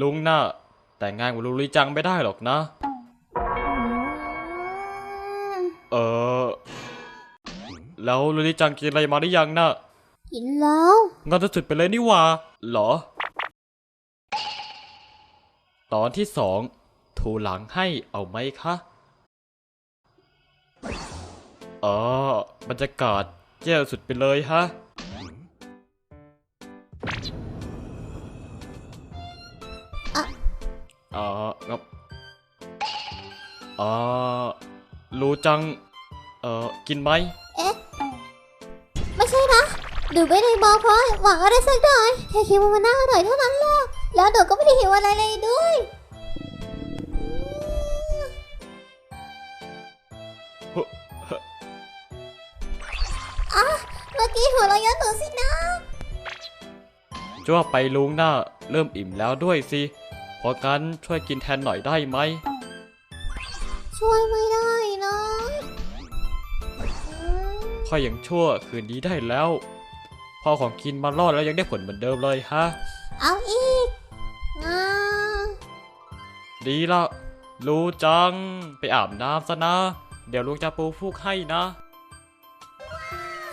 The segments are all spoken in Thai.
ลุงน่ะ แต่งงานกับลุงลิจังไม่ได้หรอกนะ เออ แล้วลุงลิจังกินอะไรมาหรือยังน่ะ กินแล้วงานจะสุดไปเลยนี่หว่าเหรอ ตอนที่สองถูหลังให้เอาไหมคะเออบรรยากาศแย่สุดไปเลยฮะอะ ออครับเออรู้จัง เออกินไหม เอ๊ะ ไม่ใช่นะดูไม่ได้บอกเพราะหวังอะไรสักหน่อยแค่คิดว่ามันน่าอร่อยเท่านั้นแหละแล้วดูก็ไม่ได้หิวอะไรเลยด้วย อะเมื่อกี้หัวเราะเยอะหนูสินะจะว่าไปลุงน่าเริ่มอิ่มแล้วด้วยสิ เพราะงั้นช่วยกินแทนหน่อยได้ไหม ช่วยไม่ได้นะอืมพ่อยังชั่วคืนนี้ได้แล้วพ่อของกินมารอดแล้วยังได้ผลเหมือนเดิมเลยฮะ เอาอีกงาดีละ รู้จัง ไปอาบน้ำซะนะ เดี๋ยวลุงจะปูฟูกให้นะ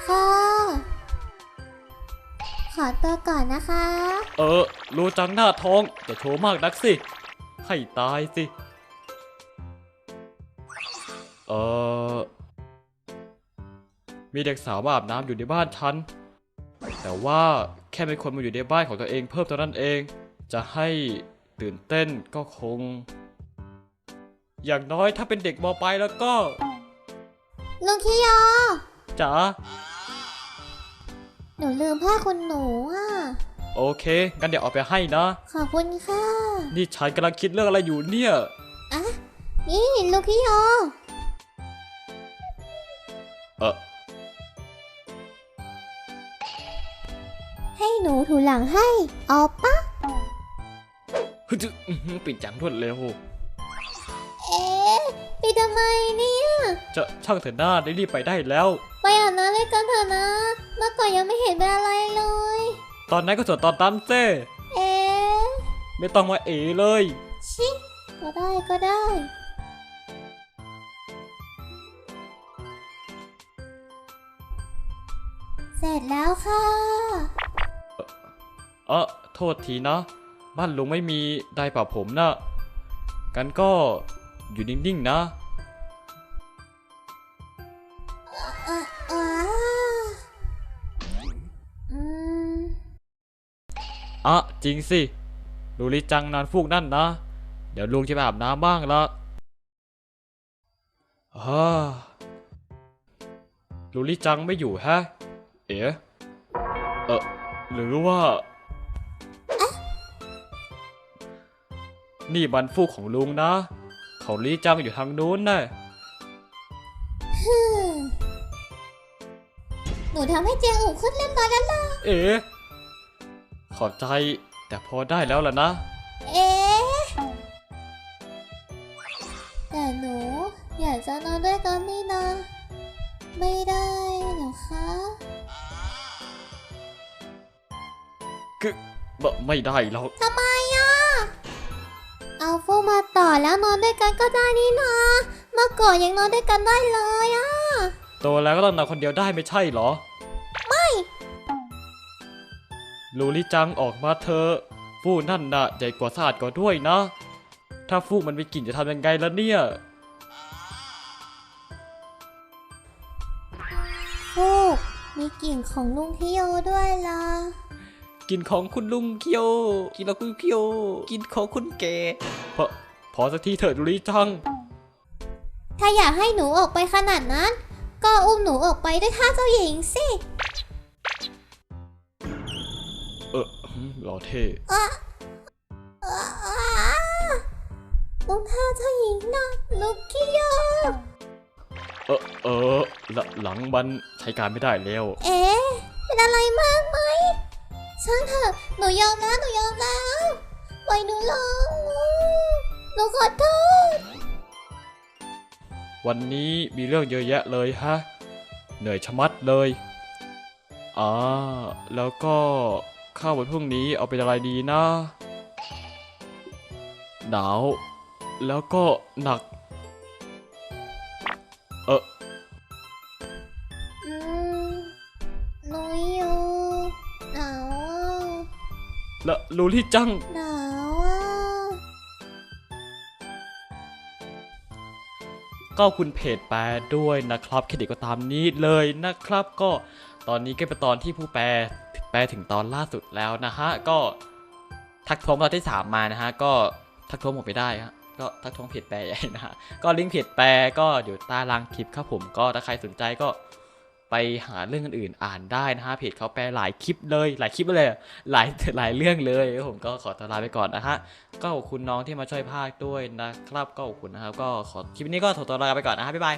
ค่ะ ขอตัวก่อนนะคะ เออ รู้จังหน้าท้องจะโชว์มากนักสิ ให้ตายสิ เออ มีเด็กสาวมาอาบน้ำอยู่ในบ้านฉัน แต่ว่าแค่เป็นคนมาอยู่ในบ้านของตัวเองเพิ่มเท่านั้นเอง จะให้ตื่นเต้นก็คง อย่างน้อยถ้าเป็นเด็กมปลายแล้วก็ ลุงคิโยจ๋า หนูลืมผ้าคุณหนูอะ โอเค งั้นเดี๋ยวเอาไปให้นะ ขอบคุณค่ะ นี่ฉันกำลังคิดเรื่องอะไรอยู่เนี่ย อะ นี่ลุงคิโยเออให้หนูถูหลังให้เอาปะฮึจึอื้อหือปิดจังรวดเร็ว เอ๊ะไปทำไมเนี่ย จะช่างเถอะหน้าได้รีบไปได้แล้ว ไปอาบน้ำเลยกันเถอะนะเมื่อก่อนยังไม่เห็นเป็นอะไรเลย ตอนนั้นก็ส่วนตอนตั้มเซ่เอ๊ะไม่ต้องมาเอเลย ชิก็ได้ก็ได้ เสร็จแล้วค่ะ เออโทษทีนะ บ้านลุงไม่มีไดร์เป่าผมนะกันก็อยู่นิ่งๆนะอะ อะจริงสิลูลิจังนอนฟูกนั่นนะ เดี๋ยวลุงจะไปอาบน้ำบ้างละฮ่าลูลิจังไม่อยู่ฮะ เอ๋เออหรือว่า นี่มันฟูกของลุงนะ เขาลีจังอยู่ทางนู้นน่ะฮึ่มหนูทำให้เจียงอูขึ้นเล่นบอลแล้วล่ะเอ๋ ขอบใจแต่พอได้แล้วล่ะนะ เอ๊ะแต่หนูอยากจะนอนด้วยกันนี่นะ ไม่ได้เหรอคะคือบ่ไม่ได้หรอกทำไมอะเอาฟูกมาต่อแล้วนอนด้วยกันก็ได้นี่นะเมื่อก่อนยังนอนด้วยกันได้เลยอะโตแล้วก็ต้องนอนคนเดียวได้ไม่ใช่เหรอ ลูลิจังออกมาเถอะฟูกนั่นน่ะใหญ่กว่าสะอาดกว่าด้วยนะ ถ้าฟูกมันมีกลิ่นจะทำยังไงล่ะเนี่ยฟูกมีกลิ่นของลุงทิโยด้วยล่ะกินของคุณลุงเคียวกินแล้วคุณเคียวกินของคุณแกพอพอสักทีเถิดลูลิจัง ถ้าอยากให้หนูออกไปขนาดนั้น ก็อุ้มหนูออกไปด้วยท่าเจ้าหญิงสิเออหล่อเท่อะอะอะอุ้มท่าเจ้าหญิงนะลูกคิโยเออเออหลหลังมันใช้การไม่ได้แล้ว เอ๊ะเป็นอะไรมากไหมช่างเถอะหนูยอมแล้วหนูยอมแล้วปล่อยหนูลงหนูขอโทษ วันนี้มีเรื่องเยอะแยะเลยฮะ เหนื่อยชะมัดเลย อ่า แล้วก็ ข้าววันพรุ่งนี้เอาเป็นอะไรดีนะ หนาว แล้วก็หนัก เอออืมหนูอยู่หนาวอะแล้วลูลี่จัง หนาวอะก็คุณเพจแปลด้วยนะครับเครดิตก็ตามนี้เลยนะครับก็ ตอนนี้ก็เป็นตอนที่ผู้แปลแปลถึงตอนล่าสุดแล้วนะฮะ ก็ทักท้วงตอนที่ 3 มานะฮะ ก็ทักท้วงผมไปได้ฮะก็ทักท้วงเพจแปลใหญ่นะฮะ ก็ลิงก์เพจแปลก็อยู่ใต้ล่างคลิปครับผม ก็ถ้าใครสนใจก็ไปหาเรื่องอื่นอ่านได้นะฮะเพจเขาแปลหลายคลิปเลย หลายคลิปเลยหลายหลายเรื่องเลยผมก็ขอตัวลาไปก่อนนะฮะก็ขอบคุณน้องที่มาช่วยภาคด้วยนะครับ ก็ขอบคุณนะครับ ก็ขอคลิปนี้ก็ขอตัวลาไปก่อนนะฮะบ๊ายบาย